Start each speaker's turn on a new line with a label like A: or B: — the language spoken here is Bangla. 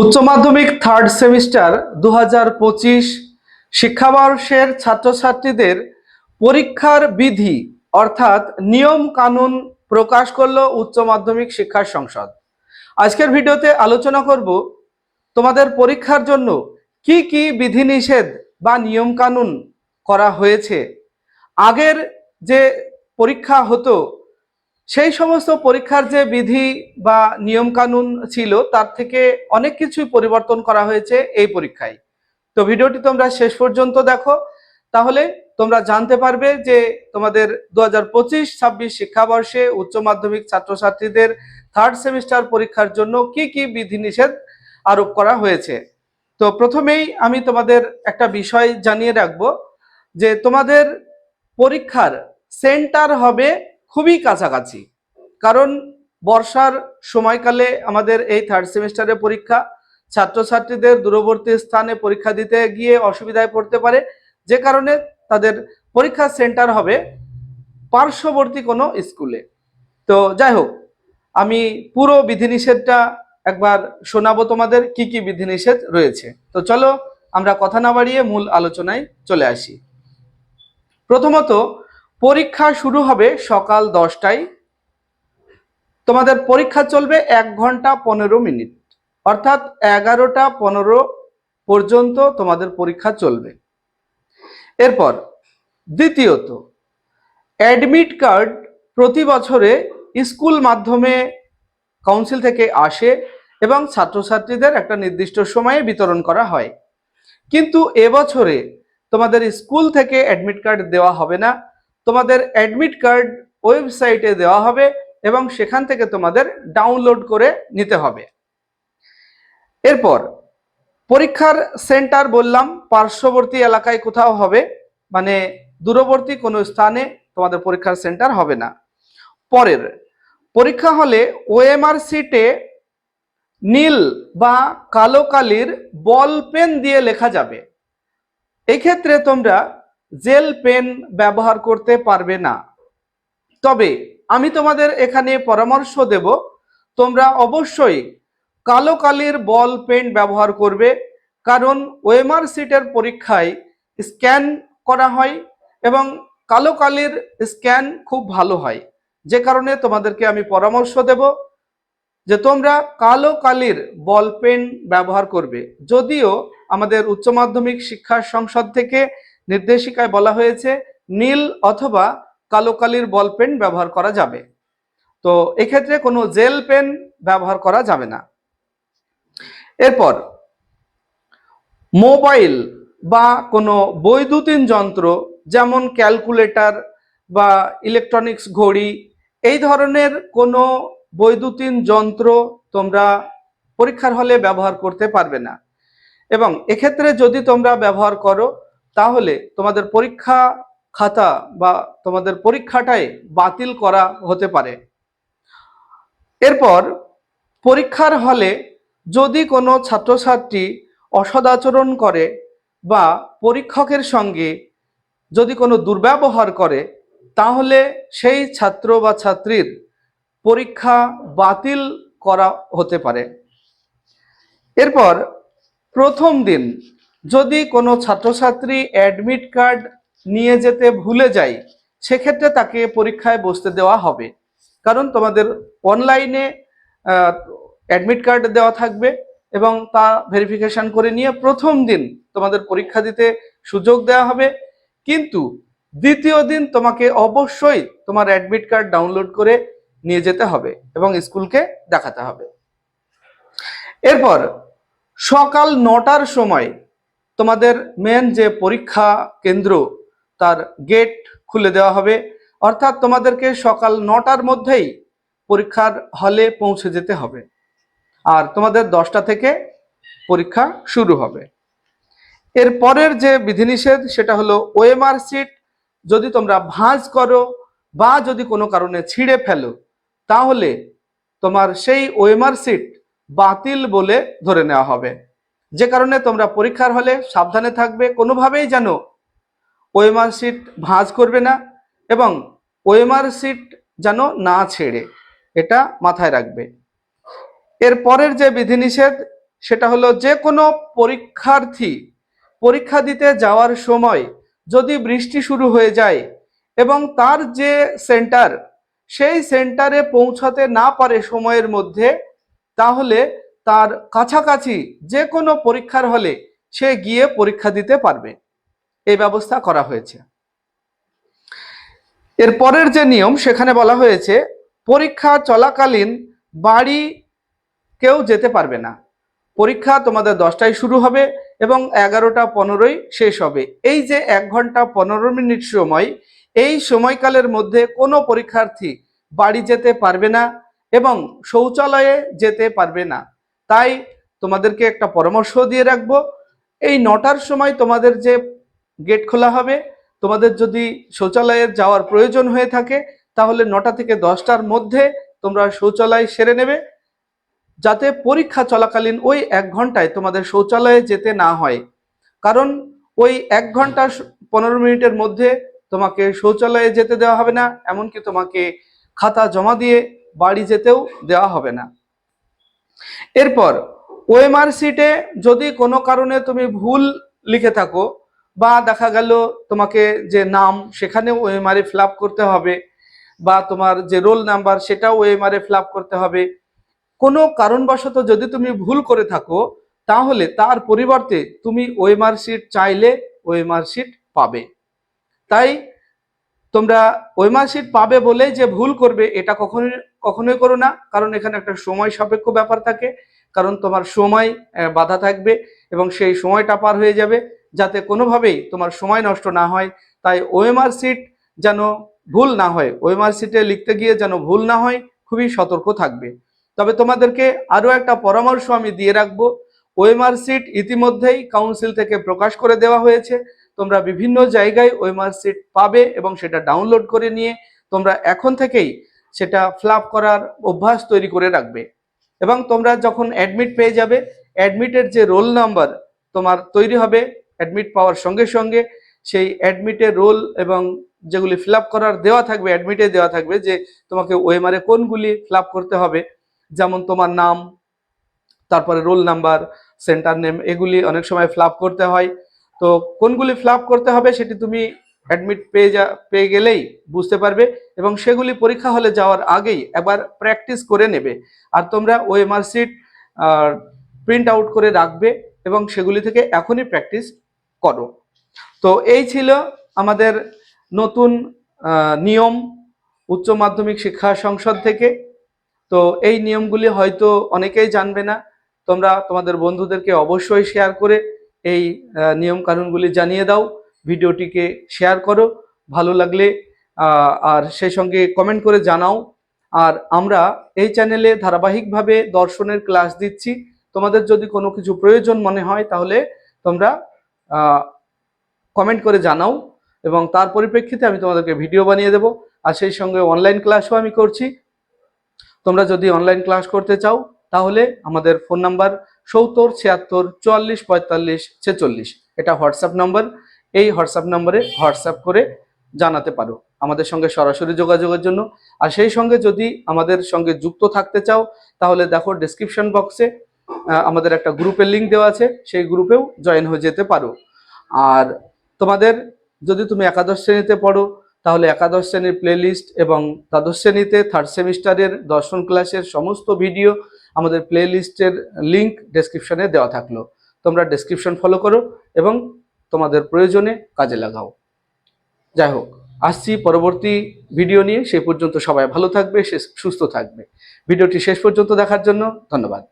A: উচ্চ মাধ্যমিক থার্ড সেমিস্টার দু হাজার পঁচিশ শিক্ষাবর্ষের ছাত্রছাত্রীদের পরীক্ষার বিধি, অর্থাৎ নিয়ম কানুন প্রকাশ করল উচ্চ মাধ্যমিক শিক্ষা সংসদ। আজকের ভিডিওতে আলোচনা করব তোমাদের পরীক্ষার জন্য কি কি বিধিনিষেধ বা নিয়ম কানুন করা হয়েছে। আগের যে পরীক্ষা হতো সেই সমস্ত পরীক্ষার যে বিধি বা নিয়ম কানুন ছিল, তার থেকে অনেক কিছুই পরিবর্তন করা হয়েছে এই পরীক্ষায়। তো ভিডিওটি তোমরা শেষ পর্যন্ত দেখো। তাহলে তোমরা জানতে পারবে যে তোমাদের দু হাজার পঁচিশ, ছাব্বিশ শিক্ষাবর্ষে উচ্চ মাধ্যমিক ছাত্রছাত্রীদের থার্ড সেমিস্টার পরীক্ষার জন্য কি কি বিধিনিষেধ আরোপ করা হয়েছে। তো প্রথমেই আমি তোমাদের একটা বিষয় জানিয়ে রাখব যে তোমাদের পরীক্ষার সেন্টার হবে খুবই কাছাকাছি। কারণ বর্ষার সময়কালে আমাদের এই থার্ড সেমিস্টারের পরীক্ষা, ছাত্রছাত্রীদের দূরবর্তী স্থানে পরীক্ষা দিতে গিয়ে অসুবিধায় পড়তে পারে। যে কারণে তাদের পরীক্ষার সেন্টার হবে পার্শ্ববর্তী কোনো স্কুলে। তো যাই হোক, আমি পুরো বিধিনিষেধটা একবার শোনাবো তোমাদের, কি কি বিধিনিষেধ রয়েছে। তো চলো আমরা কথা না বাড়িয়ে মূল আলোচনায় চলে আসি। প্রথমত পরীক্ষা শুরু হবে সকাল দশটায়। তোমাদের পরীক্ষা চলবে এক ঘণ্টা পনেরো মিনিট। অর্থাৎ এগারোটা পনেরো পর্যন্ত তোমাদের পরীক্ষা চলবে। এরপর, দ্বিতীয়ত অ্যাডমিট কার্ড প্রতি বছরে স্কুল মাধ্যমে কাউন্সিল থেকে আসে এবং ছাত্রছাত্রীদের একটা নির্দিষ্ট সময়ে বিতরণ করা হয়। কিন্তু এবছরে তোমাদের স্কুল থেকে অ্যাডমিট কার্ড দেওয়া হবে না। তোমাদের অ্যাডমিট কার্ড ওয়েবসাইটে দেওয়া হবে এবং সেখান থেকে তোমাদের ডাউনলোড করে নিতে হবে। এরপর পরীক্ষার সেন্টার বললাম, পার্শ্ববর্তী এলাকায় কোথাও হবে মানে দূরবর্তী কোনো স্থানে তোমাদের পরীক্ষার সেন্টার হবে না। পরের, পরীক্ষা হলে ওএমআর সিটে নীল বা কালো কালির বল পেন দিয়ে লেখা যাবে। এক্ষেত্রে তোমরা জেল পেন ব্যবহার করতে পারবে না। তবে আমি তোমাদের এখানে পরামর্শ দেব, তোমরা অবশ্যই কালো কালির বল পেন ব্যবহার করবে, কারণ ওএমআর সিটের পরীক্ষায় স্ক্যান করা হয় এবং কালো কালির স্ক্যান খুব ভালো হয়। যে কারণে তোমাদেরকে আমি পরামর্শ দেব যে তোমরা কালো কালির বল পেন ব্যবহার করবে। যদিও আমাদের উচ্চ মাধ্যমিক শিক্ষা সংসদ থেকে নির্দেশিকায় বলা হয়েছে, নীল অথবা কালো কালির বল পেন ব্যবহার করা যাবে। তো এক্ষেত্রে কোনো জেল পেন ব্যবহার করা যাবে না। এরপর, মোবাইল বা কোনো বৈদ্যুতিন যন্ত্র যেমন ক্যালকুলেটর বা ইলেকট্রনিক্স ঘড়ি, এই ধরনের কোনো বৈদ্যুতিন যন্ত্র তোমরা পরীক্ষার হলে ব্যবহার করতে পারবে না। এবং এক্ষেত্রে যদি তোমরা ব্যবহার করো তাহলে তোমাদের পরীক্ষা খাতা বা তোমাদের পরীক্ষাটাই বাতিল করা হতে পারে। এরপর পরীক্ষার হলে যদি কোনো ছাত্রছাত্রী অসদাচরণ করে বা পরীক্ষকের সঙ্গে যদি কোনো দুর্ব্যবহার করে, তাহলে সেই ছাত্র বা ছাত্রীর পরীক্ষা বাতিল করা হতে পারে। এরপর প্রথম দিন যদি কোনো ছাত্রছাত্রী অ্যাডমিট কার্ড নিয়ে যেতে ভুলে যায়, সেক্ষেত্রে তাকে পরীক্ষায় বসতে দেওয়া হবে। কারণ তোমাদের অনলাইনে অ্যাডমিট কার্ড দেওয়া থাকবে এবং তা ভেরিফিকেশন করে নিয়ে প্রথম দিন তোমাদের পরীক্ষা দিতে সুযোগ দেওয়া হবে। কিন্তু দ্বিতীয় দিন তোমাকে অবশ্যই তোমার অ্যাডমিট কার্ড ডাউনলোড করে নিয়ে যেতে হবে এবং স্কুলকে দেখাতে হবে। এরপর সকাল নটার সময় তোমাদের মেন যে পরীক্ষা কেন্দ্র, তার গেট খুলে দেওয়া হবে। অর্থাৎ তোমাদেরকে সকাল নটার মধ্যেই পরীক্ষার হলে পৌঁছে যেতে হবে। আর তোমাদের দশটা থেকে পরীক্ষা শুরু হবে। এর পরের যে বিধিনিষেধ, সেটা হলো ওএমআর সিট যদি তোমরা ভাঁজ করো বা যদি কোনো কারণে ছিঁড়ে ফেলো, তাহলে তোমার সেই ওএমআর সিট বাতিল বলে ধরে নেওয়া হবে। যে কারণে তোমরা পরীক্ষার হলে সাবধানে থাকবে, কোনোভাবেই যেন ওএমআর সিট ভাঁজ করবে না এবং ওএমআর সিট যেন না ছেড়ে, এটা মাথায় রাখবে। এর পরের যে বিধিনিষেধ, সেটা হলো যে কোনো পরীক্ষার্থী পরীক্ষা দিতে যাওয়ার সময় যদি বৃষ্টি শুরু হয়ে যায় এবং তার যে সেন্টার, সেই সেন্টারে পৌঁছাতে না পারে সময়ের মধ্যে, তাহলে তার কাছাকাছি যে কোনো পরীক্ষার হলে সে গিয়ে পরীক্ষা দিতে পারবে। এই ব্যবস্থা করা হয়েছে। এর পরের যে নিয়ম, সেখানে বলা হয়েছে, পরীক্ষা চলাকালীন বাড়ি কেউ যেতে পারবে না। পরীক্ষা তোমাদের দশটায় শুরু হবে এবং এগারোটা পনেরোই শেষ হবে। এই যে এক ঘণ্টা পনেরো মিনিট সময়, এই সময়কালের মধ্যে কোনো পরীক্ষার্থী বাড়ি যেতে পারবে না এবং শৌচালয়ে যেতে পারবে না। তাই তোমাদেরকে একটা পরামর্শ দিয়ে রাখব। এই নটার সময় তোমাদের যে গেট খোলা হবে, তোমাদের যদি শৌচালয়ে যাওয়ার প্রয়োজন হয়ে থাকে, তাহলে নটা থেকে দশটার মধ্যে তোমরা শৌচালয় সেরে নেবে। যাতে পরীক্ষা চলাকালীন ওই এক ঘন্টায় তোমাদের শৌচালয়ে যেতে না হয়। কারণ ওই এক ঘণ্টা পনেরো মিনিটের মধ্যে তোমাকে শৌচালয়ে যেতে দেওয়া হবে না, এমনকি তোমাকে খাতা জমা দিয়ে বাড়ি যেতেও দেওয়া হবে না। এরপর, ওএমআর সিটে যদি কোনো কারণে তুমি ভুল লিখে থাকো, বা দেখা গেল তোমাকে যে নাম ওএমআর এ ফিল করতে হবে, বা তোমার যে রোল নাম্বার সেটাও ওএমআর এ ফিল করতে হবে, কোনো কারণবশত যদি তুমি ভুল করে থাকো, তাহলে তার পরিবর্তে তুমি ওএমআর শিট চাইলে ওএমআর শিট পাবে। তাই তোমরা ওএমআর শিট পাবে বলে যে ভুল করবে, এটা কখনোই কখনোই করো না, কারণ এখানে একটা সময় সাপেক্ষ ব্যাপার থাকে, কারণ তোমার সময় বাধা থাকবে এবং সেই সময়টা পার হয়ে যাবে, যাতে কোনোভাবেই তোমার সময় নষ্ট না হয়। তাই ওএমআর সিট যেন ভুল না হয়, ওএমআর সিটে লিখতে গিয়ে যেন ভুল না হয়, খুবই সতর্ক থাকবে। তবে তোমাদেরকে আরও একটা পরামর্শ আমি দিয়ে রাখব, ওএমআর সিট ইতিমধ্যেই কাউন্সিল থেকে প্রকাশ করে দেওয়া হয়েছে, তোমরা বিভিন্ন জায়গায় ওএমআর সিট পাবে এবং সেটা ডাউনলোড করে নিয়ে তোমরা এখন থেকেই সেটা ফ্লাপ করার অভ্যাস তৈরি করে রাখবে। এবং তোমরা যখন অ্যাডমিট পেয়ে যাবে অ্যাডমিটের যে রোল নাম্বার তোমার তৈরি হবে অ্যাডমিট পাওয়ার সঙ্গে সঙ্গে সেই অ্যাডমিটের রোল এবং যেগুলি ফিল করার দেওয়া থাকবে অ্যাডমিটে দেওয়া থাকবে যে তোমাকে ওএমআর কোনগুলি ফিল করতে হবে, যেমন তোমার নাম, তারপরে রোল নাম্বার সেন্টার নেম এগুলি অনেক সময় ফিল করতে হয়। তো কোনগুলি ফিল করতে হবে সেটি তুমি অ্যাডমিট পেয়ে যা, পেয়ে গেলেই বুঝতে পারবে এবং সেগুলি পরীক্ষা হলে যাওয়ার আগেই একবার প্র্যাকটিস করে নেবে। আর তোমরা ওএমআর সিট প্রিন্ট আউট করে রাখবে এবং সেগুলি থেকে এখনই প্র্যাকটিস করো। তো এই ছিল আমাদের নতুন নিয়ম উচ্চ মাধ্যমিক শিক্ষা সংসদ থেকে। তো এই নিয়মগুলি হয়তো অনেকেই জানবে না। তোমরা তোমাদের বন্ধুদেরকে অবশ্যই শেয়ার করে এই নিয়ম কানুনগুলি জানিয়ে দাও। ভিডিওটিকে শেয়ার করো, ভালো লাগলে আর সেই সঙ্গে কমেন্ট করে জানাও। আর আমরা এই চ্যানেলে ধারাবাহিকভাবে দর্শনের ক্লাস দিচ্ছি। তোমাদের যদি কোনো কিছু প্রয়োজন মনে হয়, তাহলে তোমরা কমেন্ট করে জানাও এবং তার পরিপ্রেক্ষিতে আমি তোমাদেরকে ভিডিও বানিয়ে দেবো। আর সেই সঙ্গে অনলাইন ক্লাসও আমি করছি। তোমরা যদি অনলাইন ক্লাস করতে চাও, তাহলে আমাদের ফোন নাম্বার সত্তর ছিয়াত্তর চুয়াল্লিশ পঁয়তাল্লিশ ছেচল্লিশ। এটা হোয়াটসঅ্যাপ নাম্বার এই হোয়াটসঅ্যাপ নম্বরে হোয়াটসঅ্যাপ করে জানাতে পারো আমাদের সঙ্গে সরাসরি যোগাযোগের জন্য। আর সেই সঙ্গে যদি আমাদের সঙ্গে যুক্ত থাকতে চাও, তাহলে দেখো ডিসক্রিপশন বক্সে আমাদের একটা গ্রুপের লিঙ্ক দেওয়া আছে, সেই গ্রুপেও জয়েন হয়ে যেতে পারো। আর তোমাদের যদি তুমি একাদশ শ্রেণীতে পড়ো, তাহলে একাদশ শ্রেণির প্লেলিস্ট এবং দ্বাদশ শ্রেণীতে থার্ড সেমিস্টারের দর্শন ক্লাসের সমস্ত ভিডিও আমাদের প্লেলিস্টের লিঙ্ক ডেসক্রিপশনে দেওয়া থাকল। তোমরা ডেসক্রিপশন ফলো করো এবং তোমাদের প্রয়োজনে কাজে লাগাও। যাই হোক, আসছি পরবর্তী ভিডিও নিয়ে। সেই পর্যন্ত সবাই ভালো থাকবে, সে- সুস্থ থাকবে। ভিডিওটি শেষ পর্যন্ত দেখার জন্য ধন্যবাদ।